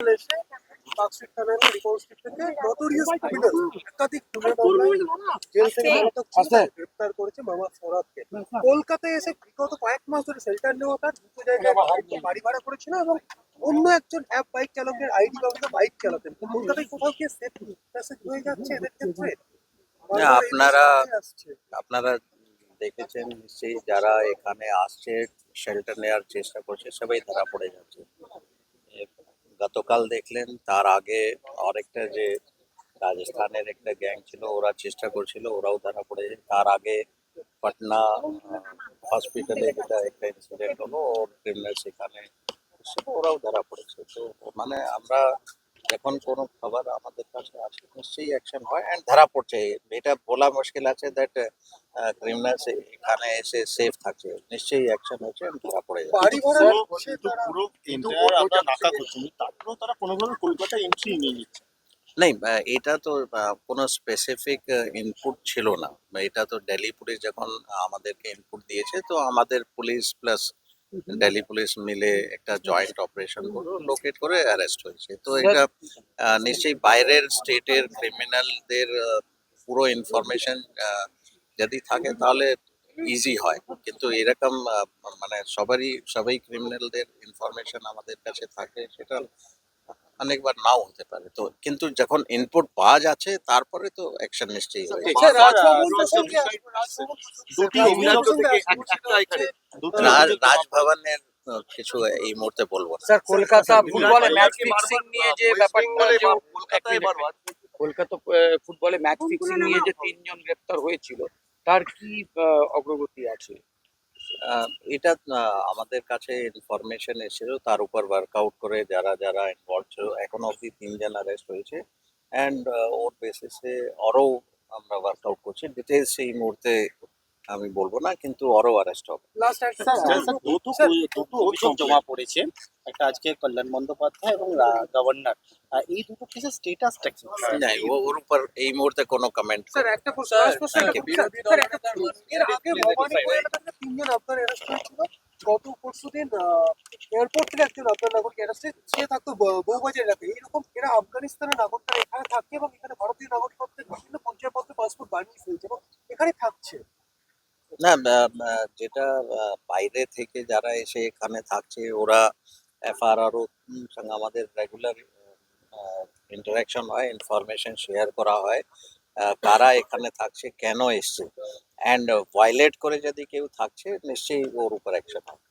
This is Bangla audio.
এসে পার্কস্ট্রিট থানার রিকনস্ট্রিক্ট থেকে নটোরিয়াস ক্রিমিনাল একাধিক খুনের মামলায় জেল থেকে মুক্ত গ্রেপ্তার করেছে ফরাদকে। কলকাতায় এসে বিগত কয়েক মাস ধরে শেল্টার নেওয়া তার দুটো জায়গায় বাড়ি- ভাড়া করেছিল এবং অন্য একজন অ্যাপ বাইক চালকের আইডি কাউকে বাইক চালাতেন কলকাতায় কোথাও সেফ মেসেজ হয়ে যাচ্ছে এদের ক্ষেত্রে? আপনারা- আপনারা দেখেছেন নিশ্চয়ই যারা এখানে আসছে শেল্টার নেওয়ার চেষ্টা করছে সবাই ধরা পড়ে যাচ্ছে। গতকাল দেখলেন তার আগে আরেকটা যে রাজস্থানের একটা গ্যাং ছিল ওরা চেষ্টা করছিল ওরাও ধরা পড়ে যায় তার আগে পাটনা হসপিটালে যেটা একটা ইনসিডেন্ট হলো ওর ক্রিমিনাল সেখানে ছিল, ওরাও ধরা পড়েছে তো মানে আমরা যখন কোনো খবর আমাদের কাছে আসে নিশ্চয়ই অ্যাকশন হয় অ্যান্ড ধরা পড়ছে। এটা বলা মুশকিল আছে দ্যাট ক্রিমিনালস এখানে এসে সেফ থাকছে নিশ্চয়ই অ্যাকশন হচ্ছে ধরা পড়ে যাবে পুরো আমরা নাকা করছি। তারপরেও তারা কোনোভাবে কলকাতায় এন্ট্রি নিয়ে নিচ্ছে। নেই এটা তো কোনো স্পেসিফিক ইনপুট ছিল না। এটা তো দিল্লি পুলিশ যখন আমাদেরকে ইনপুট দিয়েছে তো আমাদের পুলিশ প্লাস দিল্লি পুলিশ মিলে একটা জয়েন্ট অপারেশন করে লোকেট করে অ্যারেস্ট হয়েছে। তো এটা আহ, নিশ্চয়ই বাইরের স্টেটের ক্রিমিনালদের পুরো ইনফরমেশন যদি থাকে তাহলে ইজি হয়। কিন্তু এরকম আহ, মানে সবারই সবাই ক্রিমিনালদের ইনফরমেশন আমাদের কাছে থাকে সেটা অনেকবার নাও হতে পারে। তো কিন্তু যখন ইনপুট পাওয়া যাচ্ছে তারপরে তো অ্যাকশন নিশ্চয়ই হয়েছে। রাজভবনের কিছু এই মুহূর্তে বলব স্যার কলকাতা ফুটবলে ম্যাচ ফিক্সিং নিয়ে যে ব্যাপারটা কলকাতা ফুটবলে ম্যাচ ফিক্সিং নিয়ে যে তিনজন গ্রেপ্তার হয়েছিল তার কি আহ, অগ্রগতি আছে? আহ, এটা আমাদের কাছে ইনফরমেশন এসেছিল তার উপর ওয়ার্কআউট করে যারা যারা ইনভলভ ছিল এখন অবধি তিনজন অ্যারেস্ট হয়েছে। অ্যান্ড ওর বেসিসে আরও আমরা ওয়ার্কআউট করছি। ডিটেলস এই মুহূর্তে আমি বলব না কিন্তু আরও অ্যারেস্ট হবে। দুটো দুটো অভিযোগ জমা পড়েছে একটা আজকে কল্যাণ বন্দ্যোপাধ্যায় এবং গভর্নর এই দুটো কেসের স্টেটাসটা কি? না ও- ওর উপর এই মুহূর্তে কোনো কমেন্ট স্যার একটা প্রশ্ন। এর আগে তিনজন আপনার অ্যারেস্ট হয়েছিল গত পরশুদিন এয়ারপোর্ট থেকে একজন আপনার নাগরিক অ্যারেস্ট সে থাকতো বউবাজার এলাকায়। এইরকম এরা আফগানিস্তানের নাগরিকরা এখানে থাকে এবং এখানে ভারতীয় নাগরিকত্বের বিভিন্ন পর্যায়পত্র পাসপোর্ট বানিয়ে ফেলছে এবং এখানে থাকছে। না যেটা বাইরে থেকে যারা এসে এখানে থাকছে, ওরা এফআরআরও সঙ্গে আমাদের রেগুলার ইন্টারাকশন হয় ইনফরমেশন শেয়ার করা হয় কারা এখানে থাকছে, কেন এসছে? অ্যান্ড ভায়োলেট করে যদি কেউ থাকছে, নিশ্চয়ই ওর উপর অ্যাকশন হবে।